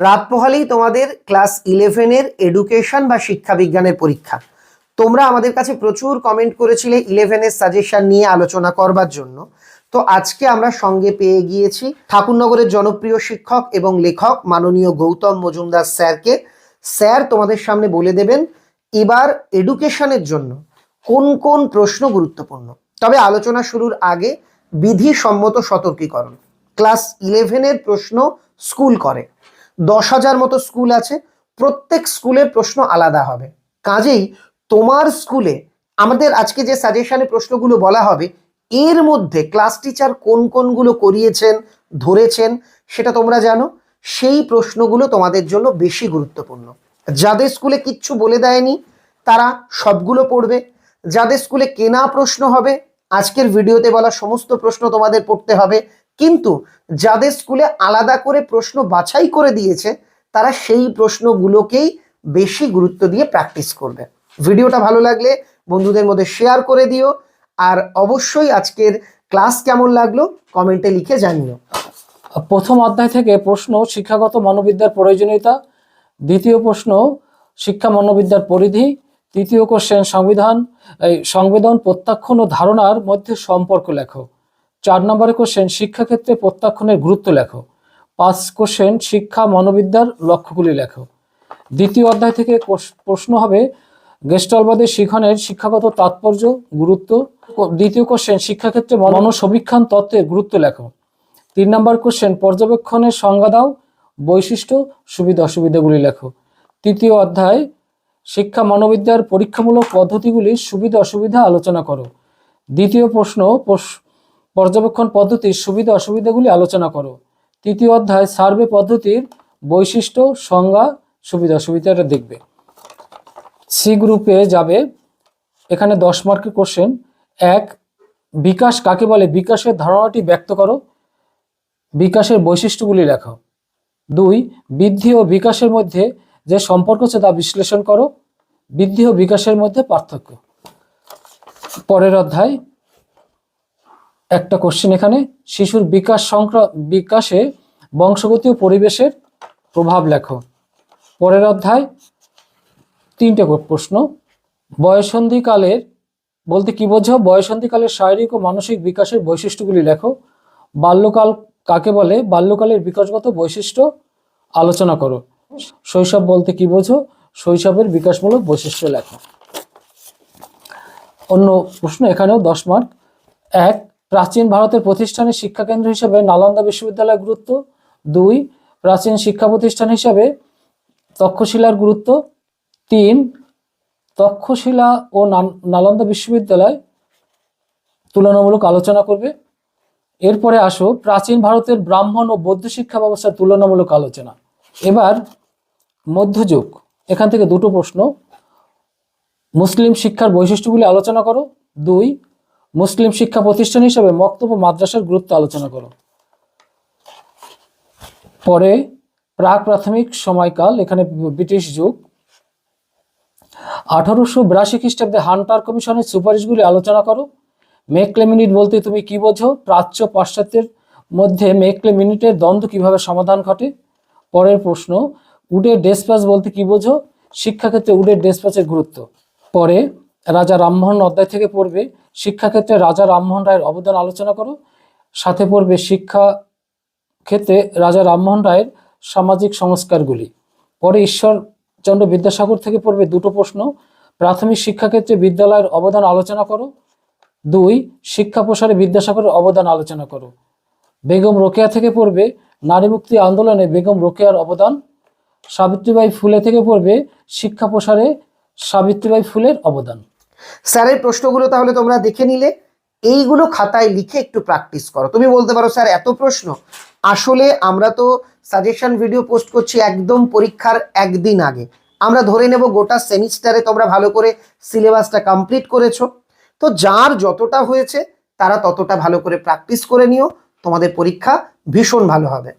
রাত পোহালেই তোমাদের ক্লাস ইলেভেনের এডুকেশন বা শিক্ষা বিজ্ঞানের পরীক্ষা। তোমরা আমাদের কাছে প্রচুর কমেন্ট করেছিলে ইলেভেনের সাজেশন নিয়ে আলোচনা করবার জন্য। তো আজকে আমরা সঙ্গে পেয়ে গিয়েছি ঠাকুরনগরের জনপ্রিয় শিক্ষক এবং লেখক মাননীয় গৌতম মজুমদার স্যারকে। স্যার তোমাদের সামনে বলে দেবেন, এবার এডুকেশনের জন্য কোন কোন প্রশ্ন গুরুত্বপূর্ণ? তবে আলোচনা শুরুর আগে বিধিসম্মত সতর্কীকরণ। ক্লাস ইলেভেনের প্রশ্ন স্কুল করে। দশ হাজার মতো স্কুল আছে, প্রত্যেক স্কুলের প্রশ্ন আলাদা হবে। কাজেই তোমার স্কুলে আমাদের আজকে যে সাজেশনে প্রশ্নগুলো বলা হবে, এর মধ্যে ক্লাস টিচার কোন কোনগুলো করিয়েছেন, ধরেছেন, সেটা তোমরা জানো। সেই প্রশ্নগুলো তোমাদের জন্য বেশি গুরুত্বপূর্ণ। যাদের স্কুলে কিচ্ছু বলে দেয়নি, তারা সবগুলো পড়বে। যাদের স্কুলে কেনা প্রশ্ন হবে, আজকের ভিডিওতে বলা সমস্ত প্রশ্ন তোমাদের পড়তে হবে। কিন্তু যাদের স্কুলে আলাদা করে প্রশ্ন বাছাই করে দিয়েছে, তারা সেই প্রশ্নগুলোকেই বেশি গুরুত্ব দিয়ে প্র্যাকটিস করবে। ভিডিওটা ভালো লাগলে বন্ধুদের মধ্যে শেয়ার করে দিও, আর অবশ্যই আজকের ক্লাস কেমন লাগল কমেন্টে লিখে জানিও। প্রথম অধ্যায় থেকে প্রশ্ন, শিক্ষাগত মনোবিদ্যার প্রয়োজনীয়তা। দ্বিতীয় প্রশ্ন, শিক্ষা মনোবিদ্যার পরিধি। তৃতীয় কোশ্চেন সংবিধান, এই সংবেদন প্রত্যাখ্যান ও ধারণার মধ্যে সম্পর্ক লেখো। চার নম্বরের কোশ্চেন শিক্ষাক্ষেত্রে প্রত্যাখ্যানের গুরুত্ব লেখো। পাঁচ কোশ্চেন শিক্ষা, মনোবিদ্যার লক্ষ্যগুলি লেখো। দ্বিতীয় অধ্যায় থেকে প্রশ্ন হবে গেস্টলবাদের শিখনের শিক্ষাগত তাৎপর্য, গুরুত্ব। দ্বিতীয় কোশ্চেন শিক্ষাক্ষেত্রে মনসবীক্ষণ তত্ত্বের গুরুত্ব লেখো। তিন নম্বর কোশ্চেন পর্যবেক্ষণের সংজ্ঞা দাও, বৈশিষ্ট্য, সুবিধা, অসুবিধাগুলি লেখো। তৃতীয় অধ্যায়, শিক্ষা, মনোবিদ্যার পরীক্ষামূলক পদ্ধতিগুলির সুবিধা, অসুবিধা আলোচনা করো। দ্বিতীয় প্রশ্ন পর্যবেক্ষণ পদ্ধতির সুবিধা অসুবিধাগুলি আলোচনা করো। তৃতীয় অধ্যায়, সার্ভে পদ্ধতির বৈশিষ্ট্য, সংজ্ঞা, সুবিধা অসুবিধাটা দেখবে। সি গ্রুপে যাবে। এখানে দশ মার্কের কোশ্চেন এক, বিকাশ কাকে বলে? বিকাশের ধারণাটি ব্যক্ত করো। বিকাশের বৈশিষ্ট্যগুলি লেখো। দুই, বৃদ্ধি ও বিকাশের মধ্যে যে সম্পর্ক আছে তা বিশ্লেষণ করো। বৃদ্ধি ও বিকাশের মধ্যে পার্থক্য। পরের অধ্যায় একটা কোশ্চেন এখানে, শিশুর বিকাশ সংক্রা, বিকাশে বংশগতি ও পরিবেশের প্রভাব লেখো। পরের অধ্যায়, তিনটে প্রশ্ন। বয়সন্ধিকালের, বলতে কি বোঝো বয়সন্ধিকালের শারীরিক ও মানসিক বিকাশের বৈশিষ্ট্যগুলি লেখো। বাল্যকাল কাকে বলে? বাল্যকালের বিকাশগত বৈশিষ্ট্য আলোচনা করো। শৈশব বলতে কি বোঝো? শৈশবের বিকাশমূলক বৈশিষ্ট্য লেখো। অন্য প্রশ্ন এখানেও দশ মার্ক এক প্রাচীন ভারতের প্রতিষ্ঠানের শিক্ষাকেন্দ্র হিসেবে নালন্দা বিশ্ববিদ্যালয়ের গুরুত্ব। দুই, প্রাচীন শিক্ষা প্রতিষ্ঠান হিসাবে তক্ষশিলার গুরুত্ব। তিন, তক্ষশিলা ও নালন্দা বিশ্ববিদ্যালয় তুলনামূলক আলোচনা করবে। এরপরে আসো, প্রাচীন ভারতের ব্রাহ্মণ ও বৌদ্ধ শিক্ষা ব্যবস্থার তুলনামূলক আলোচনা। এবার মধ্যযুগ, এখান থেকে দুটো প্রশ্ন। মুসলিম শিক্ষার বৈশিষ্ট্যগুলি আলোচনা করো। দুই মুসলিম শিক্ষা প্রতিষ্ঠান হিসেবে মক্তব্য মাদ্রাসার গুরুত্ব আলোচনা করো। পরে প্রাক প্রাথমিক সময়কাল, এখানে ব্রিটিশ যুগ। আঠারোশো বিরাশি খ্রিস্টাব্দে হান্টার কমিশনের সুপারিশগুলি আলোচনা করো। মেকলে মিনিট বলতে তুমি কি বোঝো? প্রাচ্য পাশ্চাত্যের মধ্যে মেকলে মিনিটের দ্বন্দ্ব কীভাবে সমাধান ঘটে? পরের প্রশ্ন, উডের ডেসপ্যাচ বলতে কি বোঝো? শিক্ষাক্ষেত্রে উডের ডেসপ্যাচের গুরুত্ব। পরে রাজা রামমোহন অধ্যায় থেকে পড়বে। শিক্ষাক্ষেত্রে রাজা রামমোহন রায়ের অবদান আলোচনা করো। সাথে পড়বে শিক্ষা ক্ষেত্রে রাজা রামমোহন রায়ের সামাজিক সংস্কারগুলি। পরে ঈশ্বরচন্দ্র বিদ্যাসাগর থেকে পড়বে দুটো প্রশ্ন। প্রাথমিক শিক্ষাক্ষেত্রে বিদ্যালয়ের অবদান আলোচনা করো। দুই, শিক্ষা প্রসারে বিদ্যাসাগরের অবদান আলোচনা করো। বেগম রোকেয়া থেকে পড়বে নারী মুক্তি আন্দোলনে বেগম রোকেয়ার অবদান। সাবিত্রীবাই ফুলে থেকে পড়বে শিক্ষা প্রসারে সাবিত্রীবাই ফুলের অবদান। স্যারের প্রশ্নগুলো তাহলে তোমরা দেখে নিলে। এইগুলো খাতায় লিখে একটু প্র্যাকটিস করো। তুমি বলতে পারো স্যার এত প্রশ্ন? আসলে আমরা তো সাজেশন ভিডিও পোস্ট করছি একদম পরীক্ষার একদিন আগে। আমরা ধরে নেব গোটা সেমিস্টারে তোমরা ভালো করে সিলেবাসটা কমপ্লিট করেছ। তো যার যতটা হয়েছে, তারা ততটা ভালো করে প্র্যাকটিস করে নিও। তোমাদের পরীক্ষা ভীষণ ভালো হবে।